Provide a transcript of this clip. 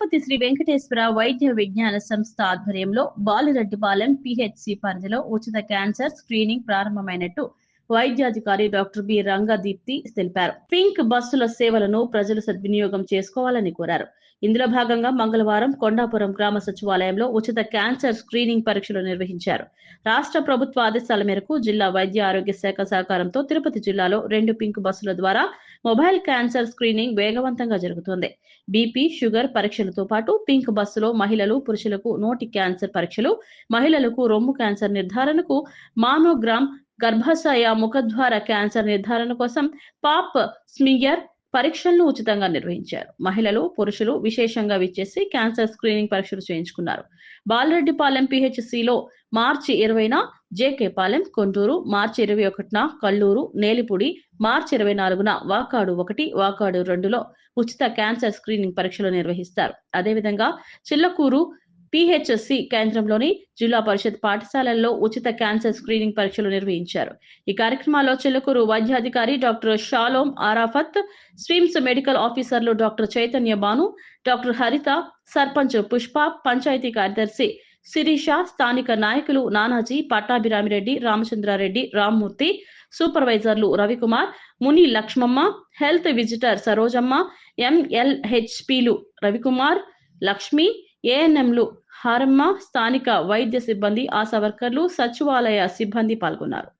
తిరుపతి శ్రీ వెంకటేశ్వర వైద్య విజ్ఞాన సంస్థ ఆధ్వర్యంలో బాలిరెడ్డిపాలెం పిహెచ్సి పరిధిలో ఉచిత క్యాన్సర్ స్క్రీనింగ్ ప్రారంభమైనట్టు వైద్యాధికారి డాక్టర్ బి రంగదీప్తి తెలిపారు. పింక్ బస్సుల సేవలను ప్రజలు సద్వినియోగం చేసుకోవాలని కోరారు. ఇందులో భాగంగా మంగళవారం కొండాపురం గ్రామ సచివాలయంలో ఉచిత క్యాన్సర్ స్క్రీనింగ్ పరీక్షలు నిర్వహించారు. రాష్ట్ర ప్రభుత్వ ఆదేశాల మేరకు జిల్లా వైద్య ఆరోగ్య శాఖ సహకారంతో తిరుపతి జిల్లాలో రెండు పింక్ బస్సుల ద్వారా మొబైల్ క్యాన్సర్ స్క్రీనింగ్ వేగవంతంగా జరుగుతోంది. బీపీ షుగర్ పరీక్షలతో పాటు పింక్ బస్సులో మహిళలు పురుషులకు నోటి క్యాన్సర్ పరీక్షలు మహిళలకు రొమ్ము క్యాన్సర్ నిర్ధారణకు మానోగ్రామ్ గర్భాశయ ముఖద్వార క్యాన్సర్ నిర్ధారణ కోసం పాప్ స్మియర్ పరీక్షలను ఉచితంగా నిర్వహించారు. మహిళలు పురుషులు విశేషంగా విచ్చేసి క్యాన్సర్ స్క్రీనింగ్ పరీక్షలు చేయించుకున్నారు. బాలరెడ్డిపాలెం పిహెచ్సిలో మార్చి ఇరవైన జేకే పాలెం కొంటూరు మార్చి ఇరవై ఒకటిన కల్లూరు నేలిపుడి మార్చి ఇరవై నాలుగున వాకాడు ఒకటి వాకాడు రెండులో ఉచిత క్యాన్సర్ స్క్రీనింగ్ పరీక్షలు నిర్వహిస్తారు. అదేవిధంగా చిల్లకూరు పిహెచ్సి కేంద్రంలోని జిల్లా పరిషత్ పాఠశాలల్లో ఉచిత క్యాన్సర్ స్క్రీనింగ్ పరీక్షలు నిర్వహించారు. ఈ కార్యక్రమాల్లో చిలుకూరు వైద్యాధికారి doctor Shalom Arafat SVIMS medical ఆఫీసర్లు డాక్టర్ చైతన్య బాను డాక్టర్ హరిత సర్పంచ్ పుష్ప పంచాయతీ కార్యదర్శి శిరీష స్థానిక నాయకులు నానాజీ పట్టాభిరామిరెడ్డి రామచంద్రారెడ్డి రామ్మూర్తి సూపర్వైజర్లు రవికుమార్ ముని లక్ష్మమ్మ హెల్త్ విజిటర్ సరోజమ్మ ఎంఎల్హెచ్పిలు రవికుమార్ లక్ష్మి ఏఎన్ఎంలు హారమ్మ స్థానిక వైద్య సిబ్బంది ఆశా వర్కర్లు సచివాలయ సిబ్బంది పాల్గొన్నారు.